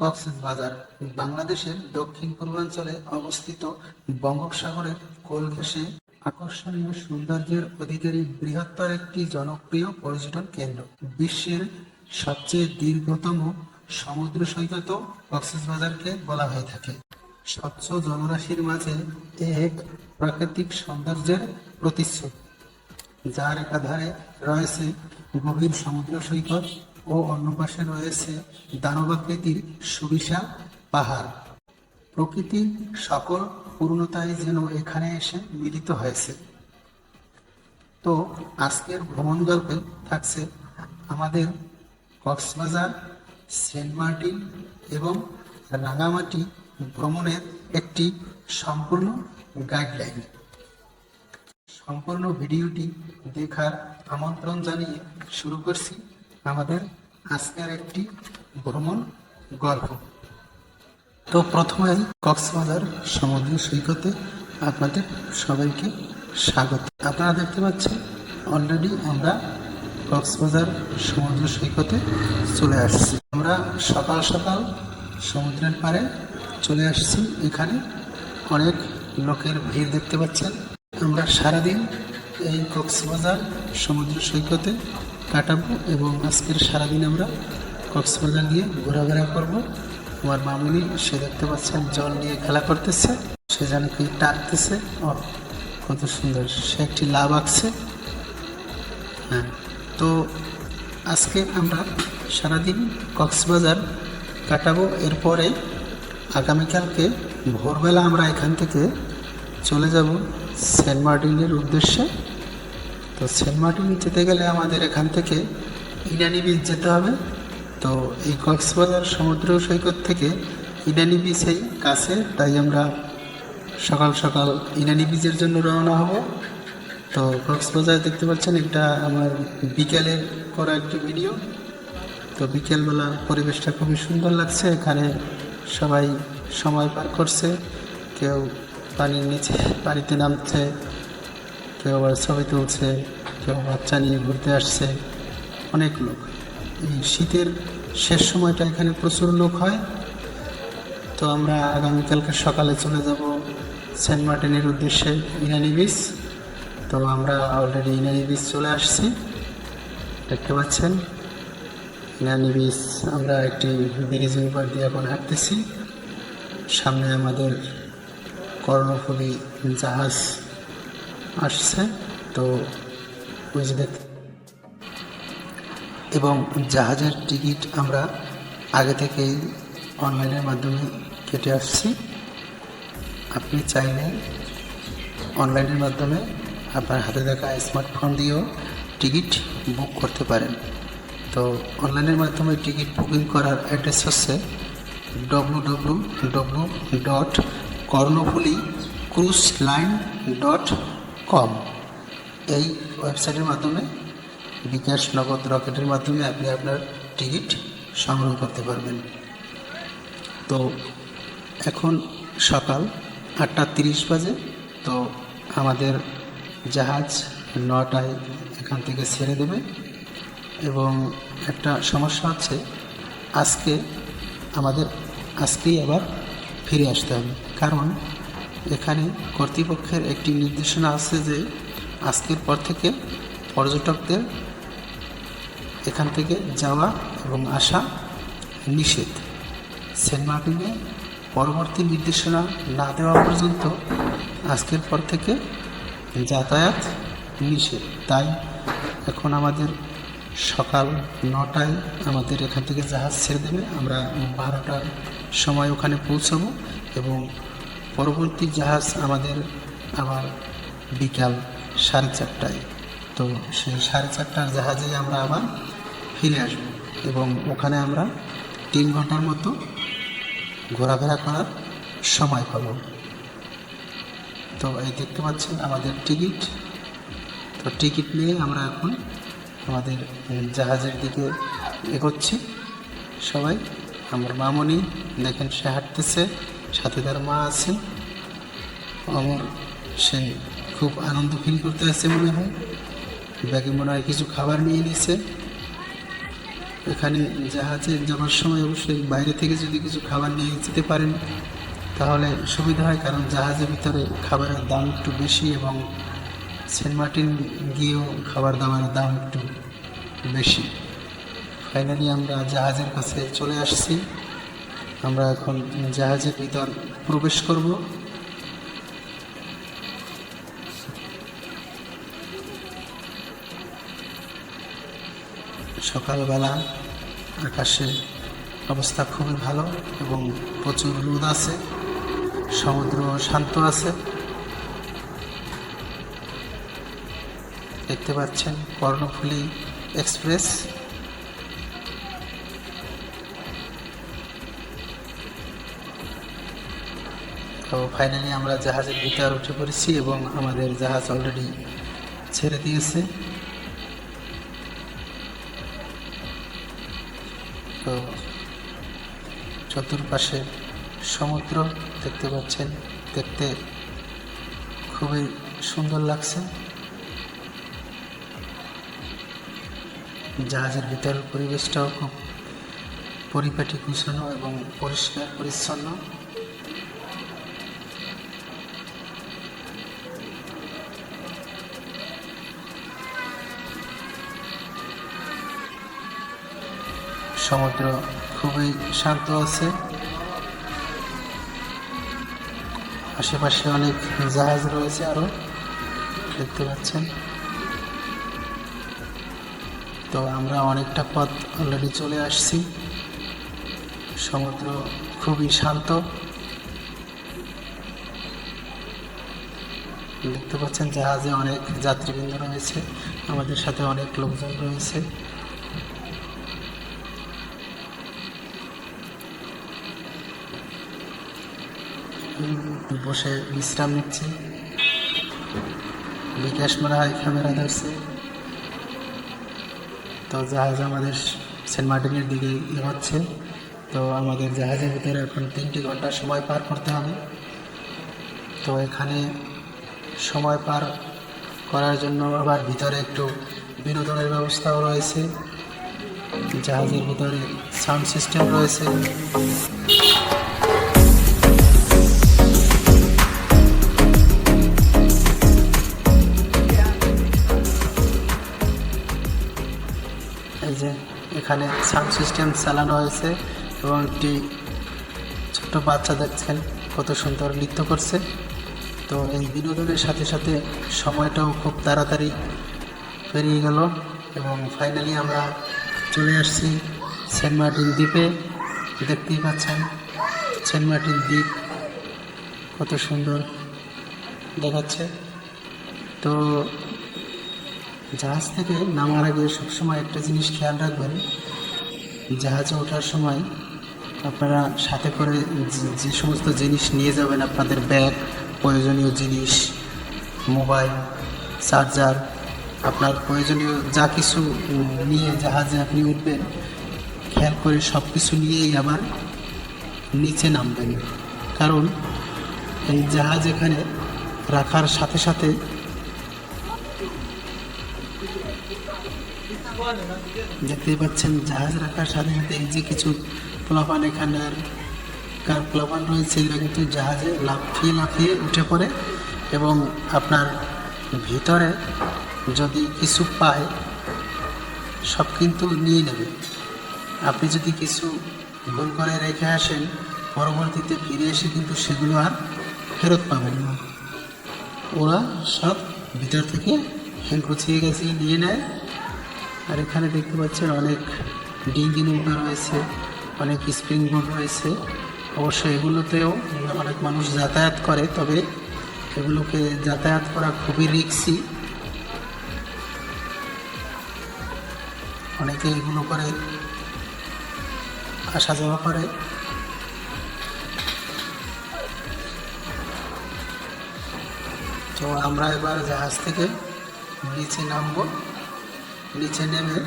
কক্সবাজার, বাংলাদেশের দক্ষিণ পূর্বাঞ্চলে অবস্থিত বঙ্গোপসাগরের কোল ঘেঁষে আকর্ষণীয় সৌন্দর্যের অধিকারী বৃহত্তর একটি জনপ্রিয় পর্যটন কেন্দ্র। বিশ্বের সবচেয়ে দীর্ঘতম সমুদ্র সৈকত কক্সবাজারকে বলা হয়ে থাকে। স্বচ্ছ জলরাশির মাঝে এক প্রাকৃতিক সৌন্দর্যের প্রতিচ্ছবি, যার একাধারে রয়েছে গভীর সমুদ্র সৈকত ও অন্য পাশে রয়েছে দানবাকৃতির সুবিশাল পাহাড়। প্রকৃতির সকল পূর্ণতাই যেন এখানে এসে মিলিত হয়েছে। তো আজকের ভ্রমণ গল্পে থাকছে আমাদের কক্সবাজার, সেন্ট মার্টিন এবং রাঙামাটি ভ্রমণের একটি সম্পূর্ণ গাইডলাইন সম্পূর্ণ ভিডিওটি দেখার আমন্ত্রণ জানিয়ে শুরু করছি। আমাদের আজকের একটি ভ্রমণ গল্প। তো প্রথমেই কক্সবাজার সমুদ্র সৈকতে আপনাদের সবাইকে স্বাগত। আপনারা দেখতে পাচ্ছেন অলরেডি আমরা কক্সবাজার সমুদ্র সৈকতে চলে আসছি। আমরা সকাল সকাল সমুদ্রের পাড়ে চলে আসছি। এখানে অনেক লোকের ভিড় দেখতে পাচ্ছেন। আমরা সারাদিন এই কক্সবাজার সমুদ্র সৈকতে কাটাবো এবং আজকের সারাদিন আমরা কক্সবাজার নিয়ে ঘোরাফেরা করব। আমার মামুনি, সে দেখতে পাচ্ছেন, জল নিয়ে খেলা করতেছে। সে যেন কি টাকতেছে ও কত সুন্দর। সে একটি লাভ আঁকছে। হ্যাঁ তো আজকে আমরা সারাদিন কক্সবাজার কাটাবো। এরপরে আগামীকালকে ভোরবেলা আমরা এখান থেকে চলে যাব সেন্ট মার্টিনের উদ্দেশ্যে। তো সেন্ট মার্টিন যেতে গেলে আমাদের এখান থেকে ইনানি বিচ যেতে হবে। তো এই কক্সবাজার সমুদ্র সৈকত থেকে ইনানি বিচ এই কাছে, তাই আমরা সকাল সকাল ইনানি বিচের জন্য রওনা হব। তো কক্সবাজার দেখতে পাচ্ছেন, এটা আমার বিকেলের করা একটি ভিডিও তো বিকেলবেলা পরিবেশটা খুবই সুন্দর লাগছে, এখানে সবাই সময় পার করছে, কেউ পানির নিচে, পানিতে নামছে। কেউ আবার ছবি তুলছে, কেউ বাচ্চা নিয়ে ঘুরতে আসছে। অনেক লোক। এই শীতের শেষ সময়টা এখানে প্রচুর লোক হয়। তো আমরা আগামীকালকে সকালে চলে যাব সেন্ট মার্টিনের উদ্দেশ্যে ইনানি বিচ। তো আমরা অলরেডি ইনানি বিচ চলে আসছি। দেখতে পাচ্ছেন? ইনানি বিচ, আমরা একটি ব্রিজের উপর দিয়ে এখন হাঁটতেছি। সামনে আমাদের কর্ণফুলী জাহাজ আসছে, তো ওই এবং জাহাজের টিকিট আমরা আগে থেকেই অনলাইনের মাধ্যমে কেটে আসছি। আপনি চাইলে অনলাইনের মাধ্যমে আপনার হাতে থাকা স্মার্টফোন দিয়েও টিকিট বুক করতে পারেন। তো অনলাইনের মাধ্যমে টিকিট বুকিং করার অ্যাড্রেস হচ্ছে W W W dot Karnaphuli cruise line dot com এই ওয়েবসাইটের মাধ্যমে বিকাশ নগদ রকেটের মাধ্যমে আপনি আপনার টিকিট সংগ্রহ করতে পারবেন। তো এখন সকাল আটটা তিরিশ বাজে। তো আমাদের জাহাজ নটায় এখান থেকে ছেড়ে দেবে। এবং একটা সমস্যা হচ্ছে, আজকে আমাদের, আজকেই আবার ফিরে আসতে হবে। কারণ এখানে কর্তৃপক্ষের একটি নির্দেশনা আছে যে আজকের পর থেকে পর্যটকদের এখান থেকে যাওয়া এবং আসা নিষেধ। সেন্ট মার্টিনে পরবর্তী নির্দেশনা না দেওয়া পর্যন্ত আজকের পর থেকে যাতায়াত নিষেধ। তাই এখন আমাদের সকাল নটায় আমাদের এখান থেকে জাহাজ ছেড়ে দেবে। আমরা বারোটার সময় ওখানে পৌঁছাবো এবং পরবর্তী জাহাজ আমাদের আবার বিকাল সাড়ে চারটায়। তো সেই সাড়ে চারটার জাহাজে আমরা আবার ফিরে আসব এবং ওখানে আমরা তিন ঘণ্টার মতো ঘোরাফেরা করার সময় পাব। তো এই দেখতে পাচ্ছেন আমাদের টিকিট। তো টিকিট নিয়ে আমরা এখন আমাদের জাহাজের দিকে এগোচ্ছি। সবাই, আমার মামনি, দেখেন সে হাঁটতেছে। সাথে তার মা আছে আমার সে খুব আনন্দ ফিল করতে আসছে মনে হয়। ব্যাগে মনে হয় কিছু খাবার নিয়ে নিছে। এখানে জাহাজে যাওয়ার সময় অবশ্যই বাইরে থেকে যদি কিছু খাবার নিয়ে যেতে পারেন, তাহলে সুবিধা হয়। কারণ জাহাজের ভিতরে খাবারের দাম একটু বেশি এবং সেন্ট মার্টিন গিয়েও খাবার দাবারের দাম একটু বেশি। ফাইনালি আমরা জাহাজের কাছে চলে আসছি। আমরা এখন জাহাজের ভিতর প্রবেশ করব। সকালবেলা আকাশে অবস্থা খুবই ভালো এবং প্রচুর রোদ আছে, সমুদ্র শান্ত আছে। দেখতে পাচ্ছেন কর্ণফুলী এক্সপ্রেস। তো ফাইনালি আমরা জাহাজের ভিতর উঠে পড়েছি এবং আমাদের জাহাজ অলরেডি ছেড়ে দিয়েছে। তো চতুর্পাশে সমুদ্র দেখতে পাচ্ছেন, দেখতে খুবই সুন্দর লাগছে। জাহাজের ভিতর পরিবেশটাও খুব পরিপাটি গুছানো এবং পরিষ্কার, পরিচ্ছন্ন। সমুদ্র খুবই শান্ত আছে। আশেপাশে অনেক জাহাজ রয়েছে আরও, দেখতে পাচ্ছেন। তো আমরা অনেকটা পথ অলরেডি চলে আসছি। সমুদ্র খুবই শান্ত। দেখতে পাচ্ছেন জাহাজে অনেক যাত্রীবৃন্দ রয়েছে, আমাদের সাথে অনেক লোকজন রয়েছে। বসে বিশ্রাম নিচ্ছি। বিকাশ মনে হয় ক্যামেরা ধরছে। তো জাহাজ আমাদের সেন্ট মার্টিনের দিকে এগোচ্ছে। তো আমাদের জাহাজের ভিতরে এখন তিনটি ঘণ্টা সময় পার করতে হবে। তো এখানে সময় পার করার জন্য আবার ভিতরে একটু বিনোদনের ব্যবস্থাও রয়েছে। জাহাজের ভিতরে সাউন্ড সিস্টেম রয়েছে। এখানে সাউন্ড সিস্টেম চালানো হয়েছে এবং একটি ছোট বাচ্চা দেখছেন কত সুন্দর নৃত্য করছে। তো এই বিনোদনের সাথে সাথে সময়টাও খুব তাড়াতাড়ি পেরিয়ে গেল এবং ফাইনালি আমরা চলে আসছি সেন্ট মার্টিন দ্বীপে। দেখতেই পাচ্ছেন সেন্ট মার্টিন দ্বীপ কত সুন্দর দেখাচ্ছে। তো জাহাজ থেকে নামার আগে সবসময় একটা জিনিস খেয়াল রাখবেন। জাহাজে ওঠার সময় আপনারা সাথে করে যে- সমস্ত জিনিস নিয়ে যাবেন, আপনাদের ব্যাগ, প্রয়োজনীয় জিনিস, মোবাইল, চার্জার, আপনার প্রয়োজনীয় যা কিছু নিয়ে জাহাজে আপনি উঠবেন, খেয়াল করে সব কিছু নিয়েই আবার নিচে নামবেন। কারণ এই জাহাজ এখানে রাখার সাথে সাথে দেখতেই পাচ্ছেন জাহাজ রাখার সাথে সাথে এই যে কিছু প্লাবান এখানে আর কার প্লাবান রয়েছে, এরা কিন্তু জাহাজে লাফিয়ে লাফিয়ে উঠে পড়ে এবং আপনার ভিতরে যদি কিছু পায়, সব কিন্তু নিয়ে নেবে। আপনি যদি কিছু ভুল করে রেখে আসেন, পরবর্তীতে ফিরে এসে কিন্তু সেগুলো আর ফেরত পাবেন না। ওরা সব ভিতর থেকে গুছিয়ে গেছে, নিয়ে নেয়। আর এখানে দেখতে পাচ্ছেন অনেক ডিঙ্গি নৌকা রয়েছে, অনেক স্প্রিং বোট রয়েছে। অবশ্য এগুলোতেও অনেক মানুষ যাতায়াত করে, তবে এগুলোকে যাতায়াত করা খুবই রিক্সি। অনেকে এগুলো করে আসা যাওয়া করে। তো আমরা এবার জাহাজ থেকে নিচে নামবো। নিচে নেমে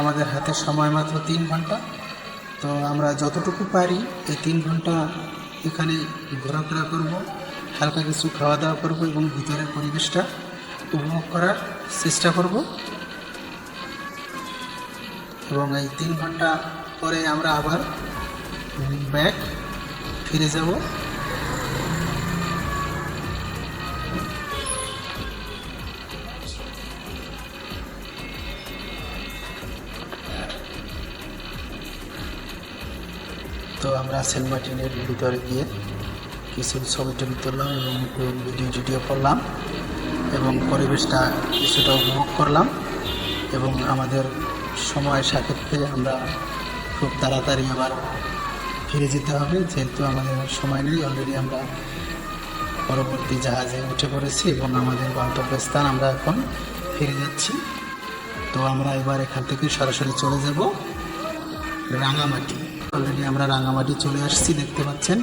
আমাদের হাতে সময় মাত্র তিন ঘণ্টা। তো আমরা যতটুকু পারি এই তিন ঘণ্টা এখানে ঘোরাফেরা করব, হালকা কিছু খাওয়া দাওয়া করব এবং ভিতরের পরিবেশটা উপভোগ করার চেষ্টা করব। এবং এই তিন ঘণ্টা পরে আমরা আবার ব্যাক ফিরে যাব। তো আমরা সেন্ট মার্টিনের ভিতরে গিয়ে কিছু ছবি টবি তুললাম এবং ভিডিও টিডিও করলাম এবং পরিবেশটা কিছুটা উপভোগ করলাম এবং আমাদের সময় সাপেক্ষে আমরা খুব তাড়াতাড়ি আবার ফিরে যেতে হবে। যেহেতু আমাদের সময় নেই অলরেডি আমরা পরবর্তী জাহাজে উঠে পড়েছি এবং আমাদের গন্তব্যস্থান আমরা এখন ফিরে যাচ্ছি। তো আমরা এবার এখান থেকে সরাসরি চলে যাব রাঙামাটি। অলরেডি আমরা রাঙামাটি চলে আসছি, দেখতে পাচ্ছেন।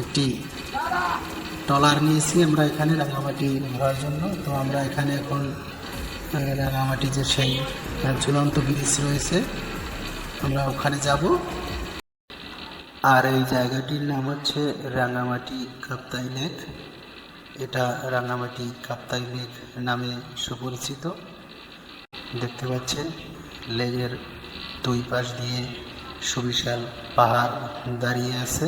একটি ট্রলার নিয়েছি আমরা এখানে রাঙামাটি ধরার জন্য। তো আমরা এখানে এখন রাঙামাটি যে সেই ঝুলন্ত ব্রিজ রয়েছে, আমরা ওখানে যাব। আর এই জায়গাটির নাম হচ্ছে রাঙামাটি কাপ্তাই লেক। এটা রাঙামাটি কাপ্তাই লেক নামে সুপরিচিত। দেখতে পাচ্ছেন লেগের দুই পাশ দিয়ে সুবিশাল পাহাড় দাঁড়িয়ে আছে।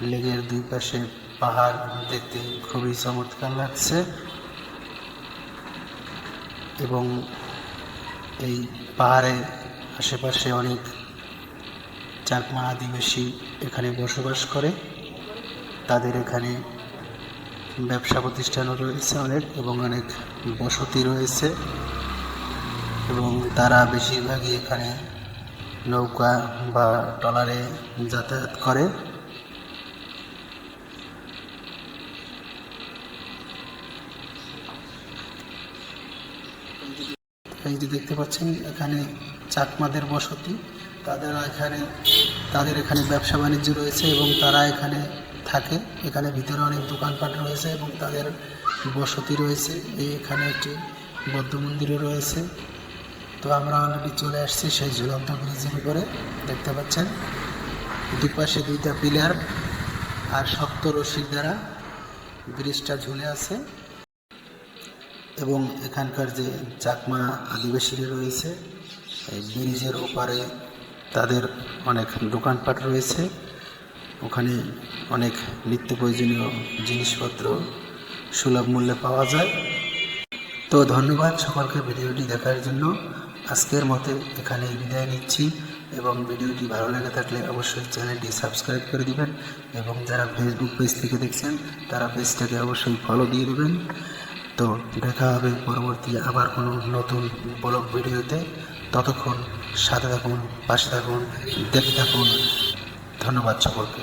লেগের দুই পাশে পাহাড় দেখতে খুবই চমৎকার লাগছে। এবং এই পাহাড়ের আশেপাশে অনেক চাকমা আদিবাসী এখানে বসবাস করে। তাদের এখানে ব্যবসা প্রতিষ্ঠানও রয়েছে অনেক এবং অনেক বসতি রয়েছে। এবং তারা বেশিরভাগই এখানে নৌকা বা ট্রলারে যাতায়াত করে। এই যে দেখতে পাচ্ছেন, এখানে চাকমাদের বসতি। তাদের এখানে তাদের এখানে ব্যবসা বাণিজ্য রয়েছে এবং তারা এখানে থাকে। এখানে ভিতরে অনেক দোকানপাট রয়েছে এবং তাদের বসতি রয়েছে। এখানে একটি বৌদ্ধ মন্দিরও রয়েছে। তো আমরা অলরেডি চলে আসছি সেই ঝুলন্ত ব্রিজের উপরে, দেখতে পাচ্ছেন? দুপাশে দুইটা পিলার আর শক্ত রশির দ্বারা ব্রিজটা ঝুলে আছে। এবং এখানকার যে চাকমা আদিবাসীরা রয়েছে, এই ব্রিজের ওপারে তাদের অনেক দোকানপাট রয়েছে। ওখানে অনেক নিত্য প্রয়োজনীয় জিনিসপত্র সুলভ মূল্যে পাওয়া যায়। তো ধন্যবাদ সকলকে ভিডিওটি দেখার জন্য। আজকের মতে এখানে বিদায় নিচ্ছি এবং ভিডিওটি ভালো লেগে থাকলে অবশ্যই চ্যানেলটি সাবস্ক্রাইব করে দিবেন এবং যারা ফেসবুক পেজ থেকে দেখছেন, তারা পেজটাকে অবশ্যই ফলো দিয়ে দেবেন। তো দেখা হবে পরবর্তী আবার কোনো নতুন ব্লগ ভিডিওতে। ততক্ষণ সাথে থাকুন, পাশে থাকুন, দেখে থাকুন। ধন্যবাদ সকলকে।